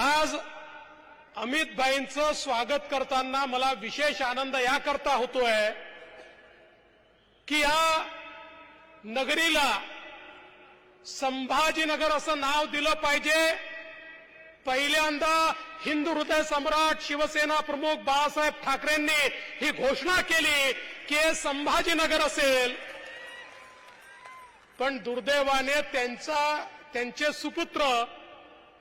आज अमित भाईंचं स्वागत करताना मला विशेष आनंद याकरता होतोय की या नगरीला संभाजीनगर असं नाव दिलं पाहिजे. पहिल्यांदा हिंदू हृदय सम्राट शिवसेना प्रमुख बाळासाहेब ठाकरेंनी ही घोषणा केली की हे संभाजीनगर असेल. पण दुर्दैवाने त्यांचा त्यांचे सुपुत्र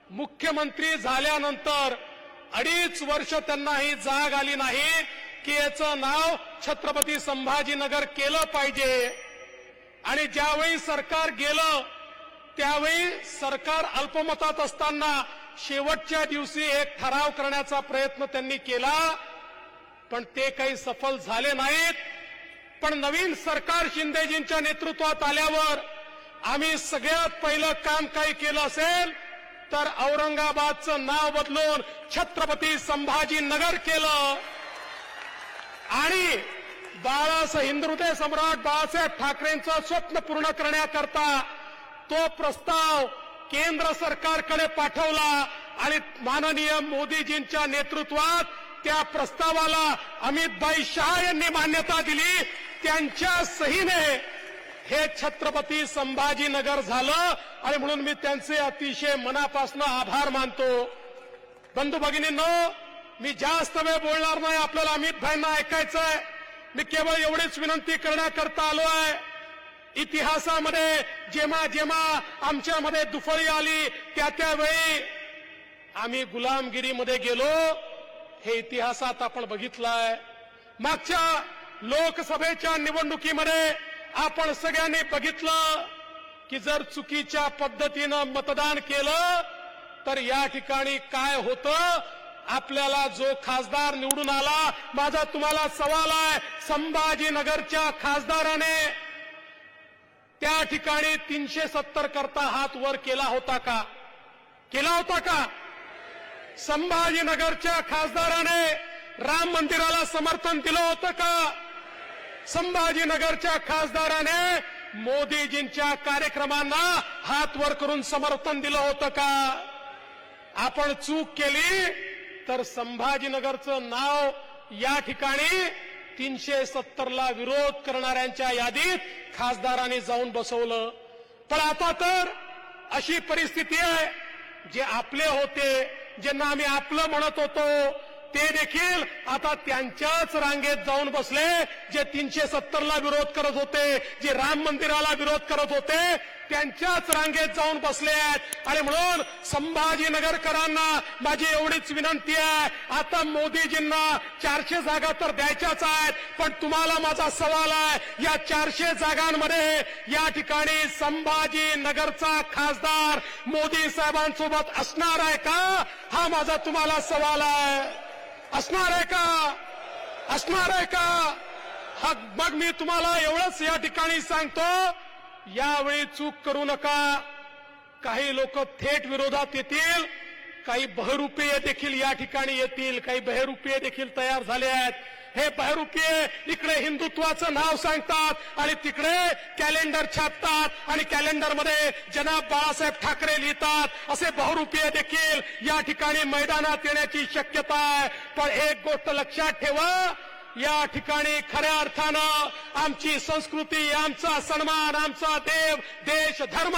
मुख्यमंत्री झाल्यानंतर अडीच वर्ष त्यांना ही जाग आली नाही की याचं नाव छत्रपती संभाजीनगर केलं पाहिजे. आणि ज्यावेळी सरकार गेलं त्यावेळी सरकार अल्पमतात असताना शेवटच्या दिवशी एक ठराव करण्याचा प्रयत्न त्यांनी केला. पण ते काही सफल झाले नाहीत. पण नवीन सरकार शिंदेजींच्या नेतृत्वात आल्यावर आम्ही सगळ्यात पहिलं काम काही केलं असेल तर औरंगाबादचं नाव बदलून छत्रपती संभाजीनगर केलं. आणि बाळासाहेब हिंदुहृदय सम्राट बाळासाहेब ठाकरेंचं स्वप्न पूर्ण करण्याकरता तो प्रस्ताव केंद्र सरकारकडे पाठवला आणि माननीय मोदीजींच्या नेतृत्वात त्या प्रस्तावाला अमितभाई शहा यांनी मान्यता दिली. त्यांच्या सहीने हे छत्रपती संभाजीनगर झालं आणि म्हणून मी त्यांचे अतिशय मनापासून आभार मानतो. बंधू भगिनींनो मी जास्त वेळ बोलणार नाही आपल्याला अमित भाईंना ऐकायचंय. मी केवळ एवढीच विनंती करण्याकरता आलो आहे. इतिहासामध्ये जेव्हा जेव्हा आमच्यामध्ये दुफळी आली त्या त्यावेळी आम्ही गुलामगिरीमध्ये गेलो. हे इतिहासात आपण बघितलंय. मागच्या लोकसभेच्या निवडणुकीमध्ये आपण सगळ्यांनी बघितलं की जर चुकीच्या पद्धतीनं मतदान केलं तर या ठिकाणी काय होतं? आपल्याला जो खासदार निवडून आला माझा तुम्हाला सवाल आहे संभाजीनगरच्या खासदाराने त्या ठिकाणी तीनशे सत्तर करता हात वर केला होता का? केला होता का? संभाजीनगरच्या खासदाराने राम मंदिराला समर्थन दिलं होतं का? संभाजीनगरच्या खासदाराने मोदीजींच्या कार्यक्रमांना हात वर करून समर्थन दिलं होतं का? आपण चूक केली तर संभाजीनगरचं नाव या ठिकाणी तीनशे सत्तरला विरोध करणाऱ्यांच्या यादीत खासदारांनी जाऊन बसवलं. पण आता तर अशी परिस्थिती आहे जे आपले होते ज्यांना आम्ही आपलं म्हणत होतो ते देखील आता त्यांच्याच रांगेत जाऊन बसले जे तीनशे सत्तरला विरोध करत होते जे राम मंदिराला विरोध करत होते त्यांच्याच रांगेत जाऊन बसले आहेत. आणि म्हणून संभाजीनगरकरांना माझी एवढीच विनंती आहे आता मोदीजींना चारशे जागा तर द्यायच्याच आहेत पण तुम्हाला माझा सवाल आहे या चारशे जागांमध्ये या ठिकाणी संभाजीनगरचा खासदार मोदी साहेबांसोबत असणार आहे का? हा माझा तुम्हाला सवाल आहे. असणार आहे का? असणार आहे का? हा मग मी तुम्हाला एवढंच या ठिकाणी सांगतो यावेळी चूक करू नका. काही लोक थेट विरोधात येतील काही बहरूपीय देखील या ठिकाणी येतील काही बहरूपीय देखील तयार झाले आहेत. हे बहरूपीय इकडे हिंदुत्वाचं नाव सांगतात आणि तिकडे कॅलेंडर छापतात आणि कॅलेंडरमध्ये जनाब बाळासाहेब ठाकरे लिहितात. असे बहुरुपीय देखील या ठिकाणी मैदानात येण्याची शक्यता आहे. पण एक गोष्ट लक्षात ठेवा या ठिकाणी खऱ्या अर्थानं आमची संस्कृती आमचा सन्मान आमचा देव देश धर्म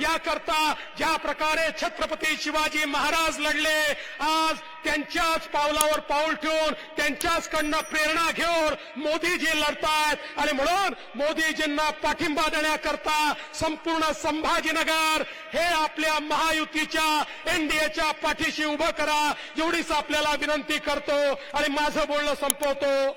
याकरता ज्या प्रकारे छत्रपती शिवाजी महाराज लढले आज त्यांच्याच पावलावर पाऊल ठेवून त्यांच्याच कडनं प्रेरणा घेऊन मोदीजी लढतायत. आणि म्हणून मोदीजींना पाठिंबा देण्याकरता संपूर्ण संभाजीनगर हे आपल्या महायुतीच्या एनडीएच्या पाठीशी उभं करा एवढीच आपल्याला विनंती करतो आणि माझं बोलणं संपवतो.